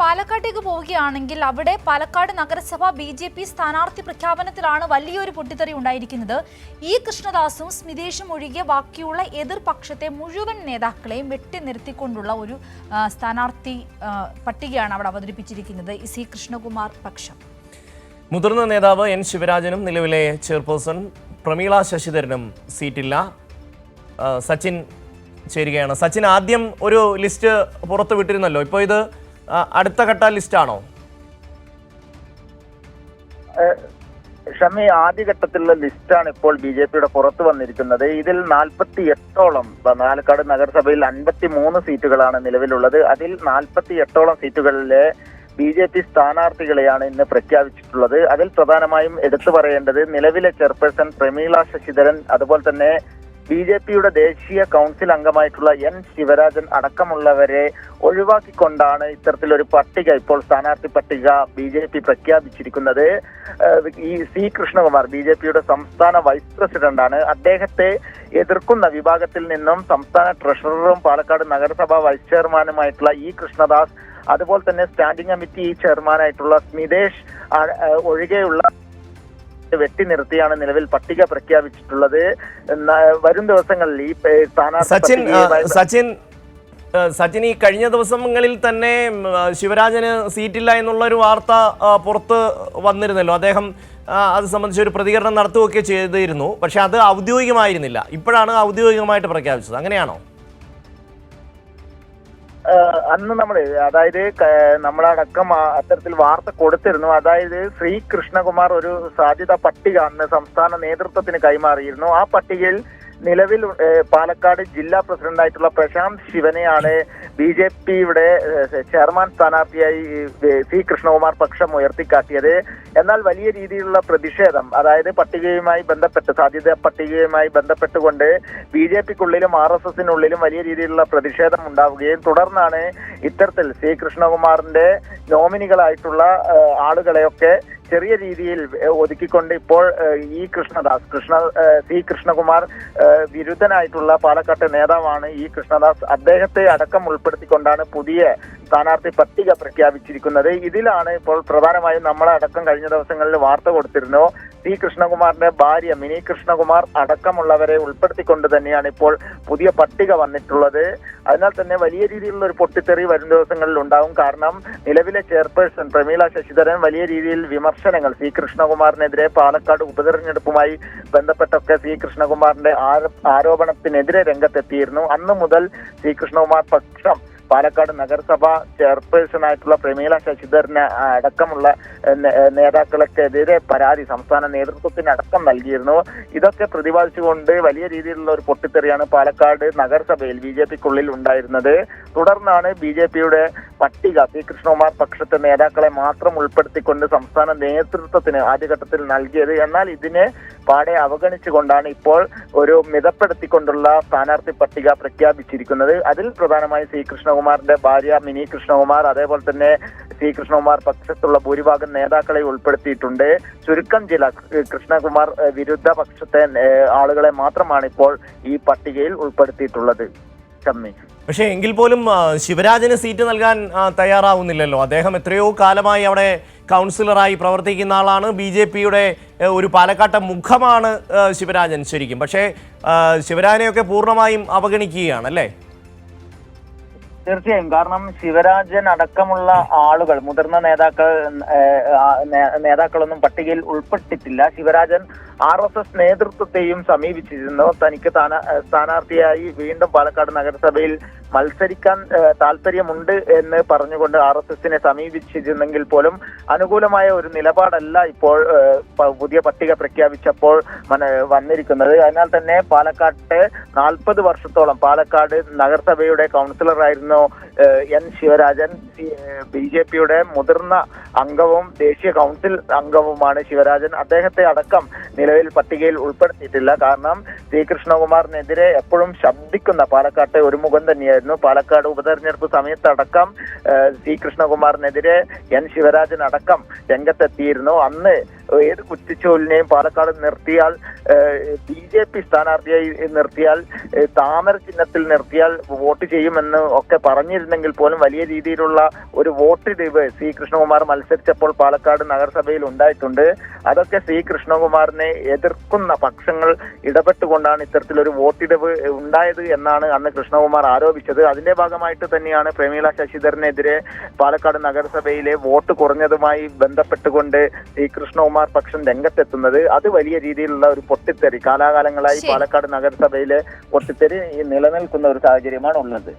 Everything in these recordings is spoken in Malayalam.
പാലക്കാട്ടേക്ക് പോവുകയാണെങ്കിൽ അവിടെ പാലക്കാട് നഗരസഭ ബി ജെ പി സ്ഥാനാർത്ഥി പ്രഖ്യാപനത്തിലാണ് വലിയൊരു പൊട്ടിത്തെറി ഉണ്ടായിരിക്കുന്നത്. ഇ കൃഷ്ണദാസും സ്മിതേഷും ഒഴികെ ബാക്കിയുള്ള എതിർപക്ഷത്തെ മുഴുവൻ നേതാക്കളെയും വെട്ടി നിർത്തിക്കൊണ്ടുള്ള ഒരു സ്ഥാനാർത്ഥി പട്ടികയാണ് അവിടെ അവതരിപ്പിച്ചിരിക്കുന്നത്. സി കൃഷ്ണകുമാർ പക്ഷം. മുതിർന്ന നേതാവ് എൻ ശിവരാജനും നിലവിലെ ചെയർപേഴ്സൺ പ്രമീള ശശിധരനും സീറ്റില്ല. സച്ചിൻ ചേരുകയാണ്. സച്ചിൻ ആദ്യം ഒരു ലിസ്റ്റ് പുറത്തുവിട്ടിരുന്നല്ലോ. ഇപ്പോൾ ഇത് അടുത്ത ഘട്ട ലിസ്റ്റാണോ ഷമി ആദ്യഘട്ടത്തിലുള്ള ലിസ്റ്റാണ് ഇപ്പോൾ ബി ജെ പിയുടെ പുറത്തു വന്നിരിക്കുന്നത്. ഇതിൽ നാൽപ്പത്തി എട്ടോളം പാലക്കാട് നഗരസഭയിൽ അൻപത്തി മൂന്ന് സീറ്റുകളാണ് നിലവിലുള്ളത്. അതിൽ നാൽപ്പത്തി എട്ടോളം സീറ്റുകളിലെ ബി ജെ പി സ്ഥാനാർത്ഥികളെയാണ് ഇന്ന് പ്രഖ്യാപിച്ചിട്ടുള്ളത്. അതിൽ പ്രധാനമായും എടുത്തു പറയേണ്ടത് നിലവിലെ ചെയർപേഴ്സൺ പ്രമീള ശശിധരൻ അതുപോലെ തന്നെ ബി ജെ പിയുടെ ദേശീയ കൗൺസിൽ അംഗമായിട്ടുള്ള എൻ ശിവരാജൻ അടക്കമുള്ളവരെ ഒഴിവാക്കിക്കൊണ്ടാണ് ഇത്തരത്തിലൊരു പട്ടിക ഇപ്പോൾ സ്ഥാനാർത്ഥി പട്ടിക ബി ജെ പി പ്രഖ്യാപിച്ചിരിക്കുന്നത്. ഈ സി കൃഷ്ണകുമാർ ബി ജെ പിയുടെ സംസ്ഥാന വൈസ് പ്രസിഡന്റാണ് അദ്ദേഹത്തെ എതിർക്കുന്ന വിഭാഗത്തിൽ നിന്നും സംസ്ഥാന ട്രഷററും പാലക്കാട് നഗരസഭാ വൈസ് ചെയർമാനുമായിട്ടുള്ള ഇ കൃഷ്ണദാസ് അതുപോലെ തന്നെ സ്റ്റാൻഡിംഗ് കമ്മിറ്റി ചെയർമാനായിട്ടുള്ള സ്മിതേഷ് ഒഴികെയുള്ള വെട്ടി നിർത്തിയാണ് നിലവിൽ പട്ടിക പ്രഖ്യാപിച്ചിട്ടുള്ളത്. വരും ദിവസങ്ങളിൽ ഈ സ്ഥാനാർത്ഥി സച്ചിൻ സച്ചിൻ ഈ കഴിഞ്ഞ ദിവസങ്ങളിൽ തന്നെ ശിവരാജന് സീറ്റില്ല എന്നുള്ളൊരു വാർത്ത ആ, പുറത്ത് വന്നിരുന്നല്ലോ. അദ്ദേഹം അത് സംബന്ധിച്ച് ഒരു പ്രതികരണം നടത്തുകയൊക്കെ ചെയ്തിരുന്നു. പക്ഷെ അത് ഔദ്യോഗികമായിരുന്നില്ല. ഇപ്പോഴാണ് ഔദ്യോഗികമായിട്ട് പ്രഖ്യാപിച്ചത്. അങ്ങനെയാണോ? അന്ന് നമ്മൾ അതായത് നമ്മളടക്കം അത്തരത്തിൽ വാർത്ത കൊടുത്തിരുന്നു. അതായത് ശ്രീ കൃഷ്ണകുമാർ ഒരു സാധ്യതാ പട്ടിക അന്ന് സംസ്ഥാന നേതൃത്വത്തിന് കൈമാറിയിരുന്നു. ആ പട്ടികയിൽ നിലവിൽ പാലക്കാട് ജില്ലാ പ്രസിഡന്റായിട്ടുള്ള പ്രശാന്ത് ശിവനെയാണ് ബി ജെ പിയുടെ ചെയർമാൻ സ്ഥാനാർത്ഥിയായി സി കൃഷ്ണകുമാർ പക്ഷം ഉയർത്തിക്കാട്ടിയത്. എന്നാൽ വലിയ രീതിയിലുള്ള പ്രതിഷേധം അതായത് പട്ടികയുമായി ബന്ധപ്പെട്ട് സാധ്യത പട്ടികയുമായി ബന്ധപ്പെട്ടുകൊണ്ട് ബി ജെ പിക്കുള്ളിലും ആർ എസ് എസിനുള്ളിലും വലിയ രീതിയിലുള്ള പ്രതിഷേധം ഉണ്ടാവുകയും തുടർന്നാണ് ഇത്തരത്തിൽ സി കൃഷ്ണകുമാറിന്റെ നോമിനികളായിട്ടുള്ള ആളുകളെയൊക്കെ ചെറിയ രീതിയിൽ ഒതുക്കിക്കൊണ്ട് ഇപ്പോൾ ഇ കൃഷ്ണദാസ് കൃഷ്ണ സി കൃഷ്ണകുമാർ വിരുദ്ധനായിട്ടുള്ള പാലക്കാട്ടെ നേതാവാണ് ഇ കൃഷ്ണദാസ്. അദ്ദേഹത്തെ അടക്കം ഉൾപ്പെടുത്തിക്കൊണ്ടാണ് പുതിയ സ്ഥാനാർത്ഥി പട്ടിക പ്രഖ്യാപിച്ചിരിക്കുന്നത്. ഇതിലാണ് ഇപ്പോൾ പ്രധാനമായും നമ്മളടക്കം കഴിഞ്ഞ ദിവസങ്ങളിൽ വാർത്ത കൊടുത്തിരുന്നു. സി കൃഷ്ണകുമാറിന്റെ ഭാര്യ മിനി കൃഷ്ണകുമാർ അടക്കമുള്ളവരെ ഉൾപ്പെടുത്തിക്കൊണ്ട് തന്നെയാണ് ഇപ്പോൾ പുതിയ പട്ടിക വന്നിട്ടുള്ളത്. അതിനാൽ തന്നെ വലിയ രീതിയിലുള്ള ഒരു പൊട്ടിത്തെറി വരും ദിവസങ്ങളിൽ ഉണ്ടാവും. കാരണം നിലവിലെ ചെയർപേഴ്സൺ പ്രമീള ശശിധരൻ വലിയ രീതിയിൽ വിമർശനങ്ങൾ സി കൃഷ്ണകുമാറിനെതിരെ പാലക്കാട് ഉപതെരഞ്ഞെടുപ്പുമായി ബന്ധപ്പെട്ടൊക്കെ സി കൃഷ്ണകുമാറിന്റെ ആരോ- ആരോപണത്തിനെതിരെ രംഗത്തെത്തിയിരുന്നു. അന്ന് മുതൽ സി കൃഷ്ണകുമാർ പക്ഷം പാലക്കാട് നഗരസഭ ചെയർപേഴ്സൺ ആയിട്ടുള്ള പ്രമീള ശശിധരന് അടക്കമുള്ള നേതാക്കൾക്കെതിരെ പരാതി സംസ്ഥാന നേതൃത്വത്തിന് അടക്കം നൽകിയിരുന്നു. ഇതൊക്കെ പ്രതിപാദിച്ചുകൊണ്ട് വലിയ രീതിയിലുള്ള ഒരു പൊട്ടിത്തെറിയാണ് പാലക്കാട് നഗരസഭയിൽ ബി ജെ പിക്കുള്ളിൽ ഉണ്ടായിരുന്നത്. തുടർന്നാണ് ബി ജെ പിയുടെ പട്ടിക പി. കൃഷ്ണകുമാർ പക്ഷത്തെ നേതാക്കളെ മാത്രം ഉൾപ്പെടുത്തിക്കൊണ്ട് സംസ്ഥാന നേതൃത്വത്തിന് ആദ്യഘട്ടത്തിൽ നൽകിയത്. എന്നാൽ ഇതിനെ പാടെ അവഗണിച്ചുകൊണ്ടാണ് ഇപ്പോൾ ഒരു മിതപ്പെടുത്തിക്കൊണ്ടുള്ള സ്ഥാനാർത്ഥി പട്ടിക പ്രഖ്യാപിച്ചിരിക്കുന്നത്. അതിൽ പ്രധാനമായും സി കൃഷ്ണകുമാറിന്റെ ഭാര്യ മിനി കൃഷ്ണകുമാർ അതേപോലെ തന്നെ സി കൃഷ്ണകുമാർ പക്ഷത്തുള്ള ഭൂരിഭാഗം നേതാക്കളെ ഉൾപ്പെടുത്തിയിട്ടുണ്ട്. ചുരുക്കം ചില കൃഷ്ണകുമാർ വിരുദ്ധ പക്ഷത്തെ ആളുകളെ മാത്രമാണ് ഇപ്പോൾ ഈ പട്ടികയിൽ ഉൾപ്പെടുത്തിയിട്ടുള്ളത്. ഷമ്മി പക്ഷേ എങ്കിൽ പോലും ശിവരാജന് സീറ്റ് നൽകാൻ തയ്യാറാവുന്നില്ലല്ലോ. അദ്ദേഹം എത്രയോ കാലമായി അവിടെ കൗൺസിലറായി പ്രവർത്തിക്കുന്ന ആളാണ്. ബി ജെ പിയുടെ ഒരു പാലക്കാട്ടെ മുഖമാണ് ശിവരാജൻ ശരിക്കും. പക്ഷേ ശിവരാജനെയൊക്കെ പൂർണമായും അവഗണിക്കുകയാണ് അല്ലേ? തീർച്ചയായും. കാരണം ശിവരാജൻ അടക്കമുള്ള ആളുകൾ മുതിർന്ന നേതാക്കൾ നേതാക്കളൊന്നും പട്ടികയിൽ ഉൾപ്പെട്ടിട്ടില്ല. ശിവരാജൻ ആർ എസ് എസ് നേതൃത്വത്തെയും സമീപിച്ചിരുന്നു. തനിക്ക് സ്ഥാന- സ്ഥാനാർത്ഥിയായി വീണ്ടും പാലക്കാട് നഗരസഭയിൽ മത്സരിക്കാൻ താല്പര്യമുണ്ട് എന്ന് പറഞ്ഞുകൊണ്ട് ആർ എസ് എസിനെ സമീപിച്ചിരുന്നെങ്കിൽ പോലും അനുകൂലമായ ഒരു നിലപാടല്ല ഇപ്പോൾ പുതിയ പട്ടിക പ്രഖ്യാപിച്ചപ്പോൾ വന്നിരിക്കുന്നത്. അതിനാൽ തന്നെ പാലക്കാട്ടെ നാൽപ്പത് വർഷത്തോളം പാലക്കാട് നഗരസഭയുടെ കൗൺസിലറായിരുന്നു എൻ ശിവരാജൻ. ബി ജെ പിയുടെ മുതിർന്ന അംഗവും ദേശീയ കൗൺസിൽ അംഗവുമാണ് ശിവരാജൻ. അദ്ദേഹത്തെ അടക്കം നിലവിൽ പട്ടികയിൽ ഉൾപ്പെടുത്തിയിട്ടില്ല. കാരണം സി കൃഷ്ണകുമാറിനെതിരെ എപ്പോഴും ശബ്ദിക്കുന്ന പാലക്കാട്ടെ ഒരു മുഖം തന്നെയായിരുന്നു. പാലക്കാട് ഉപതെരഞ്ഞെടുപ്പ് സമയത്തടക്കം സി കൃഷ്ണകുമാറിനെതിരെ എൻ ശിവരാജൻ അടക്കം രംഗത്തെത്തിയിരുന്നു. അന്ന് ഏത് കുറ്റിച്ചോലിനെയും പാലക്കാട് നിർത്തിയാൽ ബി ജെ പി സ്ഥാനാർത്ഥിയായി നിർത്തിയാൽ താമര ചിഹ്നത്തിൽ നിർത്തിയാൽ വോട്ട് ചെയ്യുമെന്ന് ഒക്കെ പറഞ്ഞിരുന്നെങ്കിൽ പോലും വലിയ രീതിയിലുള്ള ഒരു വോട്ട് വോട്ടിടിവ് സി കൃഷ്ണകുമാർ മത്സരിച്ചപ്പോൾ പാലക്കാട് നഗരസഭയിൽ ഉണ്ടായിട്ടുണ്ട്. അതൊക്കെ സി കൃഷ്ണകുമാറിനെ എതിർക്കുന്ന പക്ഷങ്ങൾ ഇടപെട്ടുകൊണ്ടാണ് ഇത്തരത്തിലൊരു വോട്ടിടിവ് ഉണ്ടായത് എന്നാണ് അന്ന് കൃഷ്ണകുമാർ ആരോപിച്ചത്. അതിന്റെ ഭാഗമായിട്ട് തന്നെയാണ് പ്രമീള ശശിധരനെതിരെ പാലക്കാട് നഗരസഭയിലെ വോട്ട് കുറഞ്ഞതുമായി ബന്ധപ്പെട്ടുകൊണ്ട് സി കൃഷ്ണകുമാർ പക്ഷം രംഗത്തെത്തുന്നത് അത് വലിയ രീതിയിലുള്ള ഒരു പൊട്ടിത്തെറി കാലാകാലങ്ങളായി പാലക്കാട് നഗരസഭയിലെ പൊട്ടിത്തെറി നിലനിൽക്കുന്ന ഒരു സാഹചര്യമാണ് ഉള്ളത്.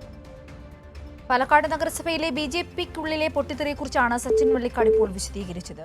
പാലക്കാട് നഗരസഭയിലെ ബി ജെ പിക്കുള്ളിലെ പൊട്ടിത്തെറിയെക്കുറിച്ചാണ് സച്ചിൻ വെള്ളിക്കാട് ഇപ്പോൾ വിശദീകരിച്ചത്.